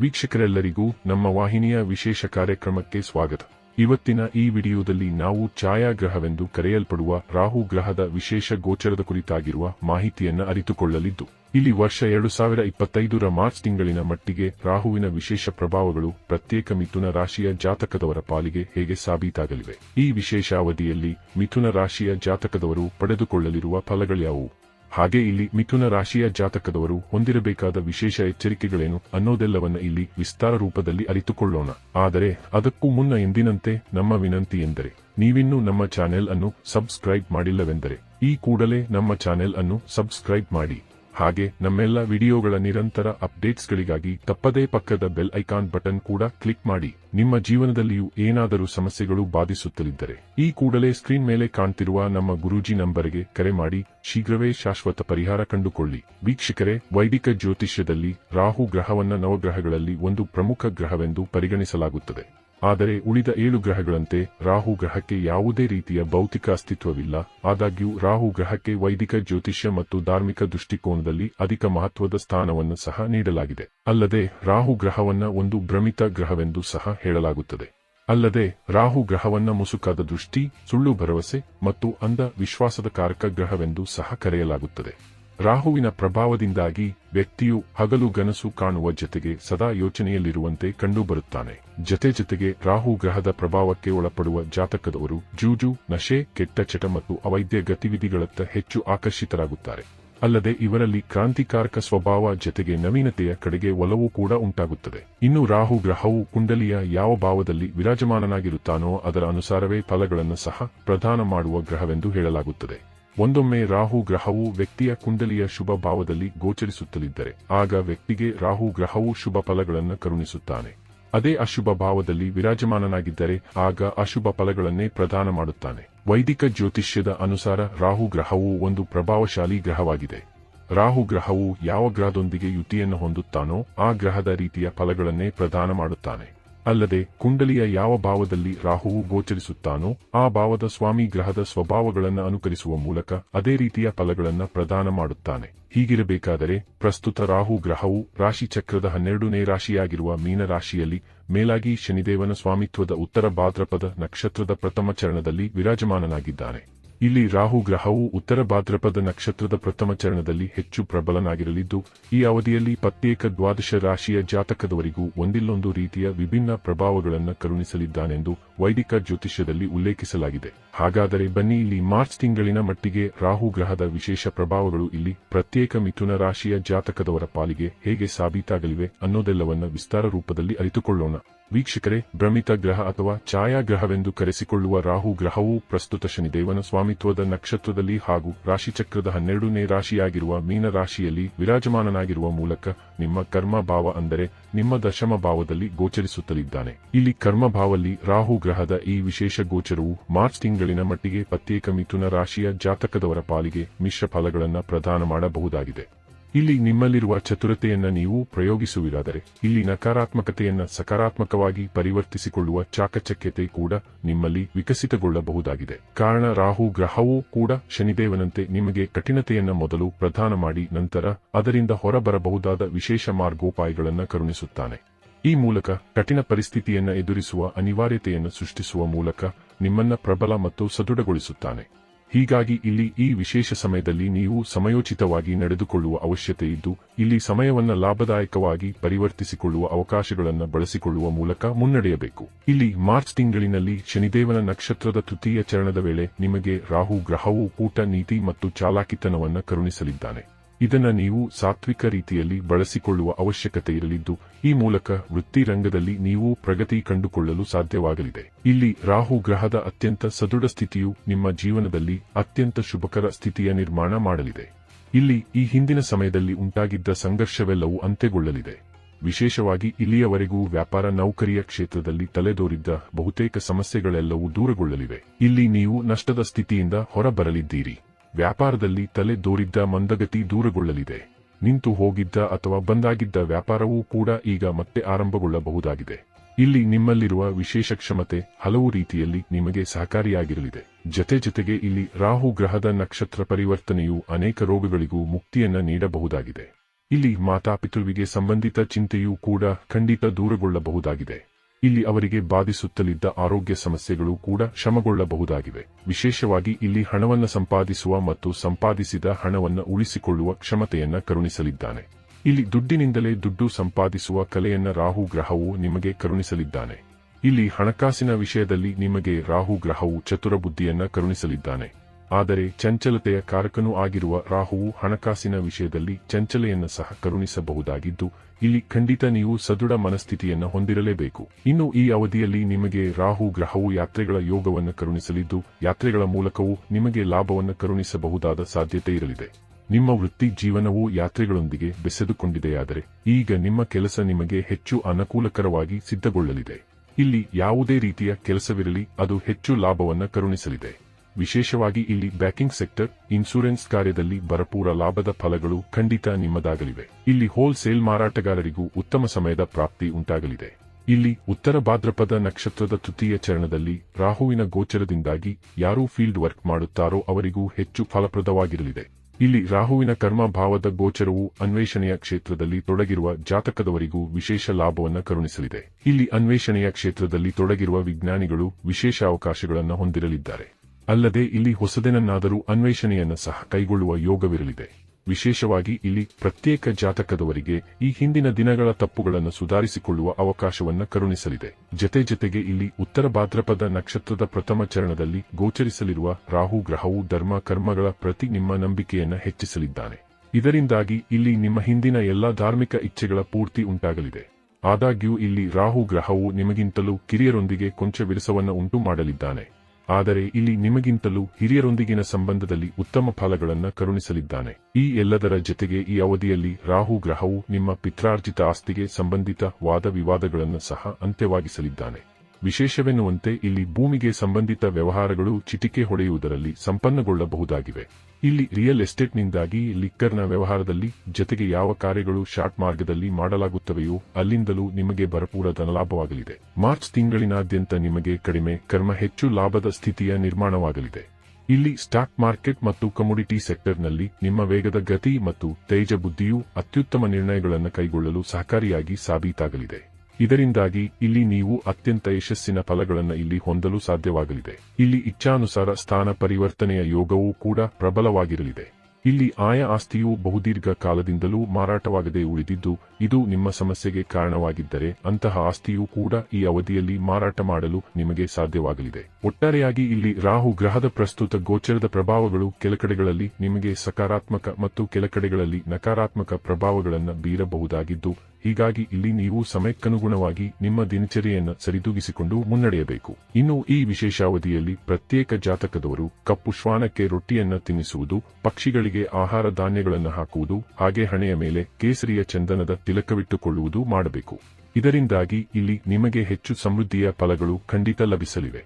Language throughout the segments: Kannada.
ವೀಕ್ಷಕರೆಲ್ಲರಿಗೂ ನಮ್ಮ ವಾಹಿನಿಯ ವಿಶೇಷ ಕಾರ್ಯಕ್ರಮಕ್ಕೆ ಸ್ವಾಗತ. ಇವತ್ತಿನ ಈ ವಿಡಿಯೋದಲ್ಲಿ ನಾವು ಛಾಯಾಗ್ರಹವೆಂದು ಕರೆಯಲ್ಪಡುವ ರಾಹು ಗ್ರಹದ ವಿಶೇಷ ಗೋಚರದ ಕುರಿತಾಗಿರುವ ಮಾಹಿತಿಯನ್ನು ಅರಿತುಕೊಳ್ಳಲಿದ್ದು, ಇಲ್ಲಿ ವರ್ಷ ಎರಡು ಸಾವಿರ ಇಪ್ಪತ್ತೈದರ ಮಾರ್ಚ್ ತಿಂಗಳಿನ ಮಟ್ಟಿಗೆ ರಾಹುವಿನ ವಿಶೇಷ ಪ್ರಭಾವಗಳು ಪ್ರತ್ಯೇಕ ಮಿಥುನ ರಾಶಿಯ ಜಾತಕದವರ ಪಾಲಿಗೆ ಹೇಗೆ ಸಾಬೀತಾಗಲಿವೆ. ಈ ವಿಶೇಷ ಅವಧಿಯಲ್ಲಿ ಮಿಥುನ ರಾಶಿಯ ಜಾತಕದವರು ಪಡೆದುಕೊಳ್ಳಲಿರುವ ಫಲಗಳ್ಯಾವುವು ಹಾಗೆ ಇಲ್ಲಿ ಮಿಥುನ ರಾಶಿಯ ಜಾತಕದವರು ಹೊಂದಿರಬೇಕಾದ ವಿಶೇಷ ಎಚ್ಚರಿಕೆಗಳೇನು ಅನ್ನೋದೆಲ್ಲವನ್ನ ಇಲ್ಲಿ ವಿಸ್ತಾರ ರೂಪದಲ್ಲಿ ಅರಿತುಕೊಳ್ಳೋಣ. ಆದರೆ ಅದಕ್ಕೂ ಮುನ್ನ ಎಂದಿನಂತೆ ನಮ್ಮ ವಿನಂತಿ ಎಂದರೆ, ನೀವಿನ್ನೂ ನಮ್ಮ ಚಾನೆಲ್ ಅನ್ನು ಸಬ್ಸ್ಕ್ರೈಬ್ ಮಾಡಿಲ್ಲವೆಂದರೆ, ಈ ಕೂಡಲೇ ನಮ್ಮ ಚಾನೆಲ್ ಅನ್ನು ಸಬ್ಸ್ಕ್ರೈಬ್ ಮಾಡಿ. ಹಾಗೆ ನಮ್ಮೆಲ್ಲ ವಿಡಿಯೋಗಳ ನಿರಂತರ ಅಪ್ಡೇಟ್ಸ್ಗಳಿಗಾಗಿ ತಪ್ಪದೇ ಪಕ್ಕದ ಬೆಲ್ ಐಕಾನ್ ಬಟನ್ ಕೂಡ ಕ್ಲಿಕ್ ಮಾಡಿ. ನಿಮ್ಮ ಜೀವನದಲ್ಲಿಯೂ ಏನಾದರೂ ಸಮಸ್ಯೆಗಳು ಬಾಧಿಸುತ್ತಲಿದ್ದರೆ ಈ ಕೂಡಲೇ ಸ್ಕ್ರೀನ್ ಮೇಲೆ ಕಾಣ್ತಿರುವ ನಮ್ಮ ಗುರೂಜಿ ನಂಬರ್ಗೆ ಕರೆ ಮಾಡಿ. ಶೀಘ್ರವೇ ಶಾಶ್ವತ ಪರಿಹಾರ ಕಂಡುಕೊಳ್ಳಿ. ವೀಕ್ಷಕರೇ, ವೈದಿಕ ಜ್ಯೋತಿಷ್ಯದಲ್ಲಿ ರಾಹು ಗ್ರಹವನ್ನ ನವಗ್ರಹಗಳಲ್ಲಿ ಒಂದು ಪ್ರಮುಖ ಗ್ರಹವೆಂದು ಪರಿಗಣಿಸಲಾಗುತ್ತದೆ. ಆದರೆ ಉಳಿದ ಏಳು ಗ್ರಹಗಳಂತೆ ರಾಹು ಗ್ರಹಕ್ಕೆ ಯಾವುದೇ ರೀತಿಯ ಭೌತಿಕ ಅಸ್ತಿತ್ವವಿಲ್ಲ. ಆದಾಗ್ಯೂ, ರಾಹು ಗ್ರಹಕ್ಕೆ ವೈದಿಕ, ಜ್ಯೋತಿಷ್ಯ ಮತ್ತು ಧಾರ್ಮಿಕ ದೃಷ್ಟಿಕೋನದಲ್ಲಿ ಅಧಿಕ ಮಹತ್ವದ ಸ್ಥಾನವನ್ನು ಸಹ ನೀಡಲಾಗಿದೆ. ಅಲ್ಲದೆ, ರಾಹು ಗ್ರಹವನ್ನ ಒಂದು ಭ್ರಮಿತ ಗ್ರಹವೆಂದು ಸಹ ಹೇಳಲಾಗುತ್ತದೆ. ಅಲ್ಲದೆ, ರಾಹು ಗ್ರಹವನ್ನ ಮುಸುಕಾದ ದೃಷ್ಟಿ, ಸುಳ್ಳು ಭರವಸೆ ಮತ್ತು ಅಂಧ ವಿಶ್ವಾಸದ ಕಾರಕ ಗ್ರಹವೆಂದು ಸಹ ಕರೆಯಲಾಗುತ್ತದೆ. ರಾಹುವಿನ ಪ್ರಭಾವದಿಂದಾಗಿ ವ್ಯಕ್ತಿಯು ಹಗಲು ಗನಸು ಕಾಣುವ ಜತೆಗೆ ಸದಾ ಯೋಚನೆಯಲ್ಲಿರುವಂತೆ ಕಂಡುಬರುತ್ತಾನೆ ಜತೆ ಜತೆಗೆ ರಾಹು ಗ್ರಹದ ಪ್ರಭಾವಕ್ಕೆ ಒಳಪಡುವ ಜಾತಕದವರು ಜೂಜು, ನಶೆ, ಕೆಟ್ಟ ಚಟ ಮತ್ತು ಅವೈದ್ಯ ಗತಿವಿಧಿಗಳತ್ತ ಹೆಚ್ಚು ಆಕರ್ಷಿತರಾಗುತ್ತಾರೆ. ಅಲ್ಲದೆ ಇವರಲ್ಲಿ ಕ್ರಾಂತಿಕಾರಕ ಸ್ವಭಾವ ಜತೆಗೆ ನವೀನತೆಯ ಕಡೆಗೆ ಒಲವು ಕೂಡ ಉಂಟಾಗುತ್ತದೆ. ಇನ್ನು ರಾಹು ಗ್ರಹವು ಕುಂಡಲಿಯ ಯಾವ ಭಾವದಲ್ಲಿ ವಿರಾಜಮಾನನಾಗಿರುತ್ತಾನೋ ಅದರ ಅನುಸಾರವೇ ಫಲಗಳನ್ನು ಸಹ ಪ್ರದಾನ ಮಾಡುವ ಗ್ರಹವೆಂದು ಹೇಳಲಾಗುತ್ತದೆ. ಒಂದೊಮ್ಮೆ ರಾಹು ಗ್ರಹವು ವ್ಯಕ್ತಿಯ ಕುಂಡಲಿಯ ಶುಭ ಭಾವದಲ್ಲಿ ಗೋಚರಿಸುತ್ತಲಿದ್ದರೆ, ಆಗ ವ್ಯಕ್ತಿಗೆ ರಾಹು ಗ್ರಹವು ಶುಭ ಫಲಗಳನ್ನು ಕರುಣಿಸುತ್ತಾನೆ. ಅದೇ ಅಶುಭ ಭಾವದಲ್ಲಿ ವಿರಾಜಮಾನನಾಗಿದ್ದರೆ, ಆಗ ಅಶುಭ ಫಲಗಳನ್ನೇ ಪ್ರದಾನ ಮಾಡುತ್ತಾನೆ. ವೈದಿಕ ಜ್ಯೋತಿಷ್ಯದ ಅನುಸಾರ ರಾಹು ಗ್ರಹವು ಒಂದು ಪ್ರಭಾವಶಾಲಿ ಗ್ರಹವಾಗಿದೆ. ರಾಹು ಗ್ರಹವು ಯಾವ ಗ್ರಹದೊಂದಿಗೆ ಯುತಿಯನ್ನು ಹೊಂದುತ್ತಾನೋ, ಆ ಗ್ರಹದ ರೀತಿಯ ಫಲಗಳನ್ನೇ ಪ್ರದಾನ ಮಾಡುತ್ತಾನೆ. ಅಲ್ಲದೆ ಕುಂಡಲಿಯ ಯಾವ ಭಾವದಲ್ಲಿ ರಾಹುವು ಗೋಚರಿಸುತ್ತಾನೋ ಆ ಭಾವದ ಸ್ವಾಮಿ ಗ್ರಹದ ಸ್ವಭಾವಗಳನ್ನು ಅನುಕರಿಸುವ ಮೂಲಕ ಅದೇ ರೀತಿಯ ಫಲಗಳನ್ನು ಪ್ರದಾನ ಮಾಡುತ್ತಾನೆ. ಹೀಗಿರಬೇಕಾದರೆ ಪ್ರಸ್ತುತ ರಾಹು ಗ್ರಹವು ರಾಶಿಚಕ್ರದ ಹನ್ನೆರಡನೇ ರಾಶಿಯಾಗಿರುವ ಮೀನರಾಶಿಯಲ್ಲಿ ಮೇಲಾಗಿ ಶನಿದೇವನ ಸ್ವಾಮಿತ್ವದ ಉತ್ತರ ಭಾದ್ರಪದ ನಕ್ಷತ್ರದ ಪ್ರಥಮ ಚರಣದಲ್ಲಿ ವಿರಾಜಮಾನನಾಗಿದ್ದಾನೆ. ಇಲ್ಲಿ ರಾಹು ಗ್ರಹವು ಉತ್ತರ ಭಾದ್ರಪದ ನಕ್ಷತ್ರದ ಪ್ರಥಮ ಚರಣದಲ್ಲಿ ಹೆಚ್ಚು ಪ್ರಬಲನಾಗಿರಲಿದ್ದು, ಈ ಅವಧಿಯಲ್ಲಿ ಪ್ರತ್ಯೇಕ ದ್ವಾದಶ ರಾಶಿಯ ಜಾತಕದವರಿಗೂ ಒಂದಿಲ್ಲೊಂದು ರೀತಿಯ ವಿಭಿನ್ನ ಪ್ರಭಾವಗಳನ್ನು ಕರುಣಿಸಲಿದ್ದಾನೆಂದು ವೈದಿಕ ಜ್ಯೋತಿಷ್ಯದಲ್ಲಿ ಉಲ್ಲೇಖಿಸಲಾಗಿದೆ. ಹಾಗಾದರೆ ಬನ್ನಿ, ಇಲ್ಲಿ ಮಾರ್ಚ್ ತಿಂಗಳಿನ ಮಟ್ಟಿಗೆ ರಾಹು ಗ್ರಹದ ವಿಶೇಷ ಪ್ರಭಾವಗಳು ಇಲ್ಲಿ ಪ್ರತ್ಯೇಕ ಮಿಥುನ ರಾಶಿಯ ಜಾತಕದವರ ಪಾಲಿಗೆ ಹೇಗೆ ಸಾಬೀತಾಗಲಿವೆ ಅನ್ನೋದೆಲ್ಲವನ್ನ ವಿಸ್ತಾರ ರೂಪದಲ್ಲಿ ಅರಿತುಕೊಳ್ಳೋಣ. ವೀಕ್ಷಕರೇ, ಭ್ರಮಿತ ಗ್ರಹ ಅಥವಾ ಛಾಯಾಗ್ರಹವೆಂದು ಕರೆಸಿಕೊಳ್ಳುವ ರಾಹು ಗ್ರಹವು ಪ್ರಸ್ತುತ ಶನಿದೇವನ ಸ್ವಾಮಿತ್ವದ ನಕ್ಷತ್ರದಲ್ಲಿ ಹಾಗೂ ರಾಶಿಚಕ್ರದ ಹನ್ನೆರಡನೇ ರಾಶಿಯಾಗಿರುವ ಮೀನ ರಾಶಿಯಲ್ಲಿ ವಿರಾಜಮಾನನಾಗಿರುವ ಮೂಲಕ ನಿಮ್ಮ ಕರ್ಮ ಭಾವ ಅಂದರೆ ನಿಮ್ಮ ದಶಮ ಭಾವದಲ್ಲಿ ಗೋಚರಿಸುತ್ತಲಿದ್ದಾನೆ. ಇಲ್ಲಿ ಕರ್ಮಭಾವಲ್ಲಿ ರಾಹು ಗ್ರಹದ ಈ ವಿಶೇಷ ಗೋಚರವು ಮಾರ್ಚ್ ತಿಂಗಳಿನ ಮಟ್ಟಿಗೆ ಪ್ರತ್ಯೇಕ ಮಿಥುನ ರಾಶಿಯ ಜಾತಕದವರ ಪಾಲಿಗೆ ಮಿಶ್ರ ಫಲಗಳನ್ನು ಪ್ರದಾನ ಮಾಡಬಹುದಾಗಿದೆ. ಇಲ್ಲಿ ನಿಮ್ಮಲ್ಲಿರುವ ಚತುರತೆಯನ್ನ ನೀವು ಪ್ರಯೋಗಿಸುವಿರಾದರೆ, ಇಲ್ಲಿ ನಕಾರಾತ್ಮಕತೆಯನ್ನ ಸಕಾರಾತ್ಮಕವಾಗಿ ಪರಿವರ್ತಿಸಿಕೊಳ್ಳುವ ಚಾಕಚಕ್ಯತೆ ಕೂಡ ನಿಮ್ಮಲ್ಲಿ ವಿಕಸಿತಗೊಳ್ಳಬಹುದಾಗಿದೆ. ಕಾರಣ, ರಾಹು ಗ್ರಹವೂ ಕೂಡ ಶನಿದೇವನಂತೆ ನಿಮಗೆ ಕಠಿಣತೆಯನ್ನ ಮೊದಲು ಪ್ರದಾನ ಮಾಡಿ ನಂತರ ಅದರಿಂದ ಹೊರಬರಬಹುದಾದ ವಿಶೇಷ ಮಾರ್ಗೋಪಾಯಗಳನ್ನು ಕರುಣಿಸುತ್ತಾನೆ. ಈ ಮೂಲಕ ಕಠಿಣ ಪರಿಸ್ಥಿತಿಯನ್ನ ಎದುರಿಸುವ ಅನಿವಾರ್ಯತೆಯನ್ನು ಸೃಷ್ಟಿಸುವ ಮೂಲಕ ನಿಮ್ಮನ್ನ ಪ್ರಬಲ ಮತ್ತು ಸದೃಢಗೊಳಿಸುತ್ತಾನೆ. ಹೀಗಾಗಿ ಇಲ್ಲಿ ಈ ವಿಶೇಷ ಸಮಯದಲ್ಲಿ ನೀವು ಸಮಯೋಚಿತವಾಗಿ ನಡೆದುಕೊಳ್ಳುವ ಅವಶ್ಯಕತೆ ಇದ್ದು, ಇಲ್ಲಿ ಸಮಯವನ್ನು ಲಾಭದಾಯಕವಾಗಿ ಪರಿವರ್ತಿಸಿಕೊಳ್ಳುವ ಅವಕಾಶಗಳನ್ನು ಬಳಸಿಕೊಳ್ಳುವ ಮೂಲಕ ಮುನ್ನಡೆಯಬೇಕು. ಇಲ್ಲಿ ಮಾರ್ಚ್ ತಿಂಗಳಿನಲ್ಲಿ ಶನಿದೇವನ ನಕ್ಷತ್ರದ ತೃತೀಯ ಚರಣದ ವೇಳೆ ನಿಮಗೆ ರಾಹು, ಗ್ರಹವು ಕೂಟ ನೀತಿ ಮತ್ತು ಚಾಲಾಕಿತನವನ್ನು ಕರುಣಿಸಲಿದ್ದಾನೆ. ಇದನ್ನ ನೀವು ಸಾತ್ವಿಕ ರೀತಿಯಲ್ಲಿ ಬಳಸಿಕೊಳ್ಳುವ ಅವಶ್ಯಕತೆ ಇರಲಿದ್ದು, ಈ ಮೂಲಕ ವೃತ್ತಿರಂಗದಲ್ಲಿ ನೀವು ಪ್ರಗತಿ ಕಂಡುಕೊಳ್ಳಲು ಸಾಧ್ಯವಾಗಲಿದೆ. ಇಲ್ಲಿ ರಾಹು ಗ್ರಹದ ಅತ್ಯಂತ ಸದೃಢ ಸ್ಥಿತಿಯು ನಿಮ್ಮ ಜೀವನದಲ್ಲಿ ಅತ್ಯಂತ ಶುಭಕರ ಸ್ಥಿತಿಯ ನಿರ್ಮಾಣ ಮಾಡಲಿದೆ. ಇಲ್ಲಿ ಈ ಹಿಂದಿನ ಸಮಯದಲ್ಲಿ ಉಂಟಾಗಿದ್ದ ಸಂಘರ್ಷವೆಲ್ಲವೂ ಅಂತ್ಯಗೊಳ್ಳಲಿದೆ. ವಿಶೇಷವಾಗಿ ಇಲ್ಲಿಯವರೆಗೂ ವ್ಯಾಪಾರ ನೌಕರಿಯ ಕ್ಷೇತ್ರದಲ್ಲಿ ತಲೆದೋರಿದ್ದ ಬಹುತೇಕ ಸಮಸ್ಯೆಗಳೆಲ್ಲವೂ ದೂರಗೊಳ್ಳಲಿವೆ. ಇಲ್ಲಿ ನೀವು ನಷ್ಟದ ಸ್ಥಿತಿಯಿಂದ ಹೊರಬರಲಿದ್ದೀರಿ. ವ್ಯಾಪಾರದಲ್ಲಿ ತಲೆ ದೋರಿದ್ದ ಮಂದಗತಿ ದೂರಗೊಳ್ಳಲಿದೆ. ನಿಂತು ಹೋಗಿದ್ದ ಅಥವಾ ಬಂದಾಗಿದ್ದ ವ್ಯಾಪಾರವೂ ಕೂಡ ಈಗ ಮತ್ತೆ ಆರಂಭಗೊಳ್ಳಬಹುದಾಗಿದೆ. ಇಲ್ಲಿ ನಿಮ್ಮಲ್ಲಿರುವ ವಿಶೇಷ ಕ್ಷಮತೆ ಹಲವು ರೀತಿಯಲ್ಲಿ ನಿಮಗೆ ಸಹಕಾರಿಯಾಗಿರಲಿದೆ. ಜತೆ ಜೊತೆಗೆ ಇಲ್ಲಿ ರಾಹು ಗ್ರಹದ ನಕ್ಷತ್ರ ಪರಿವರ್ತನೆಯು ಅನೇಕ ರೋಗಗಳಿಗೂ ಮುಕ್ತಿಯನ್ನ ನೀಡಬಹುದಾಗಿದೆ. ಇಲ್ಲಿ ಮಾತಾಪಿತೃವಿಗೆ ಸಂಬಂಧಿತ ಚಿಂತೆಯೂ ಕೂಡ ಖಂಡಿತ ದೂರಗೊಳ್ಳಬಹುದಾಗಿದೆ. ಇಲ್ಲಿ ಅವರಿಗೆ ಬಾಧಿಸುತ್ತಲಿದ್ದ ಆರೋಗ್ಯ ಸಮಸ್ಯೆಗಳು ಕೂಡ ಶಮಗೊಳ್ಳಬಹುದಾಗಿವೆ. ವಿಶೇಷವಾಗಿ ಇಲ್ಲಿ ಹಣವನ್ನು ಸಂಪಾದಿಸುವ ಮತ್ತು ಸಂಪಾದಿಸಿದ ಹಣವನ್ನು ಉಳಿಸಿಕೊಳ್ಳುವ ಕ್ಷಮತೆಯನ್ನ ಕರುಣಿಸಲಿದ್ದಾನೆ. ಇಲ್ಲಿ ದುಡ್ಡಿನಿಂದಲೇ ದುಡ್ಡು ಸಂಪಾದಿಸುವ ಕಲೆಯನ್ನ ರಾಹು ಗ್ರಹವು ನಿಮಗೆ ಕರುಣಿಸಲಿದ್ದಾನೆ. ಇಲ್ಲಿ ಹಣಕಾಸಿನ ವಿಷಯದಲ್ಲಿ ನಿಮಗೆ ರಾಹು ಗ್ರಹವು ಚತುರ ಬುದ್ಧಿಯನ್ನ ಕರುಣಿಸಲಿದ್ದಾನೆ. ಆದರೆ ಚಂಚಲತೆಯ ಕಾರಕನೂ ಆಗಿರುವ ರಾಹುವು ಹಣಕಾಸಿನ ವಿಷಯದಲ್ಲಿ ಚಂಚಲೆಯನ್ನು ಸಹ ಕರುಣಿಸಬಹುದಾಗಿದ್ದು, ಇಲ್ಲಿ ಖಂಡಿತ ನೀವು ಸದೃಢ ಮನಸ್ಥಿತಿಯನ್ನು ಹೊಂದಿರಲೇಬೇಕು. ಇನ್ನು ಈ ಅವಧಿಯಲ್ಲಿ ನಿಮಗೆ ರಾಹು ಗ್ರಹವು ಯಾತ್ರೆಗಳ ಯೋಗವನ್ನು ಕರುಣಿಸಲಿದ್ದು, ಯಾತ್ರೆಗಳ ಮೂಲಕವೂ ನಿಮಗೆ ಲಾಭವನ್ನು ಕರುಣಿಸಬಹುದಾದ ಸಾಧ್ಯತೆ ಇರಲಿದೆ. ನಿಮ್ಮ ವೃತ್ತಿ ಜೀವನವು ಯಾತ್ರೆಗಳೊಂದಿಗೆ ಬೆಸೆದುಕೊಂಡಿದೆಯಾದರೆ, ಈಗ ನಿಮ್ಮ ಕೆಲಸ ನಿಮಗೆ ಹೆಚ್ಚು ಅನುಕೂಲಕರವಾಗಿ ಸಿದ್ಧಗೊಳ್ಳಲಿದೆ. ಇಲ್ಲಿ ಯಾವುದೇ ರೀತಿಯ ಕೆಲಸವಿರಲಿ, ಅದು ಹೆಚ್ಚು ಲಾಭವನ್ನು ಕರುಣಿಸಲಿದೆ. ವಿಶೇಷವಾಗಿ ಇಲ್ಲಿ ಬ್ಯಾಂಕಿಂಗ್ ಸೆಕ್ಟರ್, ಇನ್ಸೂರೆನ್ಸ್ ಕಾರ್ಯದಲ್ಲಿ ಭರಪೂರ ಲಾಭದ ಫಲಗಳು ಖಂಡಿತ ನಿಮ್ಮದಾಗಲಿವೆ. ಇಲ್ಲಿ ಹೋಲ್ಸೇಲ್ ಮಾರಾಟಗಾರರಿಗೂ ಉತ್ತಮ ಸಮಯದ ಪ್ರಾಪ್ತಿ ಉಂಟಾಗಲಿದೆ. ಇಲ್ಲಿ ಉತ್ತರ ಭಾದ್ರಪದ ನಕ್ಷತ್ರದ ತೃತೀಯ ಚರಣದಲ್ಲಿ ರಾಹುವಿನ ಗೋಚರದಿಂದಾಗಿ ಯಾರೂ ಫೀಲ್ಡ್ ವರ್ಕ್ ಮಾಡುತ್ತಾರೋ ಅವರಿಗೂ ಹೆಚ್ಚು ಫಲಪ್ರದವಾಗಿರಲಿದೆ. ಇಲ್ಲಿ ರಾಹುವಿನ ಕರ್ಮ ಭಾವದ ಗೋಚರವು ಅನ್ವೇಷಣೆಯ ಕ್ಷೇತ್ರದಲ್ಲಿ ತೊಡಗಿರುವ ಜಾತಕದವರಿಗೂ ವಿಶೇಷ ಲಾಭವನ್ನು ಕರುಣಿಸಲಿದೆ. ಇಲ್ಲಿ ಅನ್ವೇಷಣೆಯ ಕ್ಷೇತ್ರದಲ್ಲಿ ತೊಡಗಿರುವ ವಿಜ್ಞಾನಿಗಳು ವಿಶೇಷ ಅವಕಾಶಗಳನ್ನು ಹೊಂದಿರಲಿದ್ದಾರೆ. ಅಲ್ಲದೆ ಇಲ್ಲಿ ಹೊಸದೇನನ್ನಾದರೂ ಅನ್ವೇಷಣೆಯನ್ನು ಸಹ ಕೈಗೊಳ್ಳುವ ಯೋಗವಿರಲಿದೆ. ವಿಶೇಷವಾಗಿ ಇಲ್ಲಿ ಪ್ರತ್ಯೇಕ ಜಾತಕದವರಿಗೆ ಈ ಹಿಂದಿನ ದಿನಗಳ ತಪ್ಪುಗಳನ್ನು ಸುಧಾರಿಸಿಕೊಳ್ಳುವ ಅವಕಾಶವನ್ನು ಕರುಣಿಸಲಿದೆ. ಜತೆ ಜತೆಗೆ ಇಲ್ಲಿ ಉತ್ತರ ಭಾದ್ರಪದ ನಕ್ಷತ್ರದ ಪ್ರಥಮ ಚರಣದಲ್ಲಿ ಗೋಚರಿಸಲಿರುವ ರಾಹು ಗ್ರಹವು ಧರ್ಮ ಕರ್ಮಗಳ ಪ್ರತಿ ನಿಮ್ಮ ನಂಬಿಕೆಯನ್ನು ಹೆಚ್ಚಿಸಲಿದ್ದಾನೆ. ಇದರಿಂದಾಗಿ ಇಲ್ಲಿ ನಿಮ್ಮ ಹಿಂದಿನ ಎಲ್ಲಾ ಧಾರ್ಮಿಕ ಇಚ್ಛೆಗಳ ಪೂರ್ತಿ ಉಂಟಾಗಲಿದೆ. ಆದಾಗ್ಯೂ ಇಲ್ಲಿ ರಾಹು ಗ್ರಹವು ನಿಮಗಿಂತಲೂ ಕಿರಿಯರೊಂದಿಗೆ ಕೊಂಚ ವಿರಸವನ್ನು ಉಂಟು ಮಾಡಲಿದ್ದಾನೆ ಆದರೆ ಇಲ್ಲಿ ನಿಮಗಿಂತಲೂ ಹಿರಿಯರೊಂದಿಗಿನ ಸಂಬಂಧದಲ್ಲಿ ಉತ್ತಮ ಫಲಗಳನ್ನು ಕರುಣಿಸಲಿದ್ದಾನೆ. ಈ ಎಲ್ಲದರ ಜತೆಗೆ ಈ ಅವಧಿಯಲ್ಲಿ ರಾಹು ಗ್ರಹವು ನಿಮ್ಮ ಪಿತ್ರಾರ್ಜಿತ ಆಸ್ತಿಗೆ ಸಂಬಂಧಿತ ವಾದ ವಿವಾದಗಳನ್ನು ಸಹ ಅಂತ್ಯವಾಗಿಸಲಿದ್ದಾನೆ. ವಿಶೇಷವೆನ್ನುವಂತೆ ಇಲ್ಲಿ ಭೂಮಿಗೆ ಸಂಬಂಧಿತ ವ್ಯವಹಾರಗಳು ಚಿಟಿಕೆ ಹೊಡೆಯುವುದರಲ್ಲಿ ಸಂಪನ್ನಗೊಳ್ಳಬಹುದಾಗಿವೆ. ಇಲ್ಲಿ ರಿಯಲ್ ಎಸ್ಟೇಟ್ನಿಂದಾಗಿ ಲಿಕ್ಕರ್ನ ವ್ಯವಹಾರದಲ್ಲಿ ಜತೆಗೆ ಯಾವ ಕಾರ್ಯಗಳು ಶಾರ್ಟ್ ಮಾರ್ಗದಲ್ಲಿ ಮಾಡಲಾಗುತ್ತವೆಯೋ ಅಲ್ಲಿಂದಲೂ ನಿಮಗೆ ಭರಪೂರ ಧನಲಾಭವಾಗಲಿದೆ ಮಾರ್ಚ್ ತಿಂಗಳಿನಾದ್ಯಂತ ನಿಮಗೆ ಕಡಿಮೆ ಕರ್ಮ ಹೆಚ್ಚು ಲಾಭದ ಸ್ಥಿತಿಯ ನಿರ್ಮಾಣವಾಗಲಿದೆ. ಇಲ್ಲಿ ಸ್ಟಾಕ್ ಮಾರ್ಕೆಟ್ ಮತ್ತು ಕಮೋಡಿಟಿ ಸೆಕ್ಟರ್ನಲ್ಲಿ ನಿಮ್ಮ ವೇಗದ ಗತಿ ಮತ್ತು ತೇಜ ಬುದ್ಧಿಯು ಅತ್ಯುತ್ತಮ ನಿರ್ಣಯಗಳನ್ನು ಕೈಗೊಳ್ಳಲು ಸಹಕಾರಿಯಾಗಿ ಸಾಬೀತಾಗಲಿದೆ. ಇದರಿಂದಾಗಿ ಇಲ್ಲಿ ನೀವು ಅತ್ಯಂತ ಯಶಸ್ಸಿನ ಫಲಗಳನ್ನು ಇಲ್ಲಿ ಹೊಂದಲು ಸಾಧ್ಯವಾಗಲಿದೆ. ಇಲ್ಲಿ ಇಚ್ಛಾನುಸಾರ ಸ್ಥಾನ ಪರಿವರ್ತನೆಯ ಯೋಗವೂ ಕೂಡ ಪ್ರಬಲವಾಗಿರಲಿದೆ. ಇಲ್ಲಿ ಆಯ ಆಸ್ತಿಯು ಬಹುದೀರ್ಘ ಕಾಲದಿಂದಲೂ ಮಾರಾಟವಾಗದೆ ಉಳಿದಿದ್ದು, ಇದು ನಿಮ್ಮ ಸಮಸ್ಯೆಗೆ ಕಾರಣವಾಗಿದ್ದರೆ ಅಂತಹ ಆಸ್ತಿಯೂ ಕೂಡ ಈ ಅವಧಿಯಲ್ಲಿ ಮಾರಾಟ ಮಾಡಲು ನಿಮಗೆ ಸಾಧ್ಯವಾಗಲಿದೆ. ಒಟ್ಟಾರೆಯಾಗಿ ಇಲ್ಲಿ ರಾಹು ಗ್ರಹದ ಪ್ರಸ್ತುತ ಗೋಚರದ ಪ್ರಭಾವಗಳು ಕೆಲಕಡೆಗಳಲ್ಲಿ ನಿಮಗೆ ಸಕಾರಾತ್ಮಕ ಮತ್ತು ಕೆಲಕಡೆಗಳಲ್ಲಿ ನಕಾರಾತ್ಮಕ ಪ್ರಭಾವಗಳನ್ನು ಬೀರಬಹುದಾಗಿದ್ದು ಹೀಗಾಗಿ ಇಲ್ಲಿ ನೀವು ಸಮಯಕ್ಕನುಗುಣವಾಗಿ ನಿಮ್ಮ ದಿನಚರಿಯನ್ನು ಸರಿದೂಗಿಸಿಕೊಂಡು ಮುನ್ನಡೆಯಬೇಕು. ಇನ್ನು ಈ ವಿಶೇಷಾವಧಿಯಲ್ಲಿ ಪ್ರತ್ಯೇಕ ಜಾತಕದವರು ಕಪ್ಪು ಶ್ವಾನಕ್ಕೆ ರೊಟ್ಟಿಯನ್ನು ತಿನ್ನಿಸುವುದು, ಪಕ್ಷಿಗಳಿಗೆ ಆಹಾರ ಧಾನ್ಯಗಳನ್ನು ಹಾಕುವುದು, ಹಾಗೆ ಹಣೆಯ ಮೇಲೆ ಕೇಸರಿಯ ಚಂದನದ ತಿಲಕವಿಟ್ಟುಕೊಳ್ಳುವುದು ಮಾಡಬೇಕು. ಇದರಿಂದಾಗಿ ಇಲ್ಲಿ ನಿಮಗೆ ಹೆಚ್ಚು ಸಮೃದ್ಧಿಯ ಫಲಗಳು ಖಂಡಿತ ಲಭಿಸಲಿವೆ.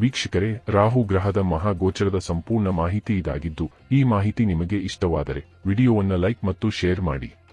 ವೀಕ್ಷಕರೇ, ರಾಹು ಗ್ರಹದ ಮಹಾಗೋಚರದ ಸಂಪೂರ್ಣ ಮಾಹಿತಿ ಇದಾಗಿದ್ದು, ಈ ಮಾಹಿತಿ ನಿಮಗೆ ಇಷ್ಟವಾದರೆ ವಿಡಿಯೋವನ್ನು ಲೈಕ್ ಮತ್ತು ಶೇರ್ ಮಾಡಿ.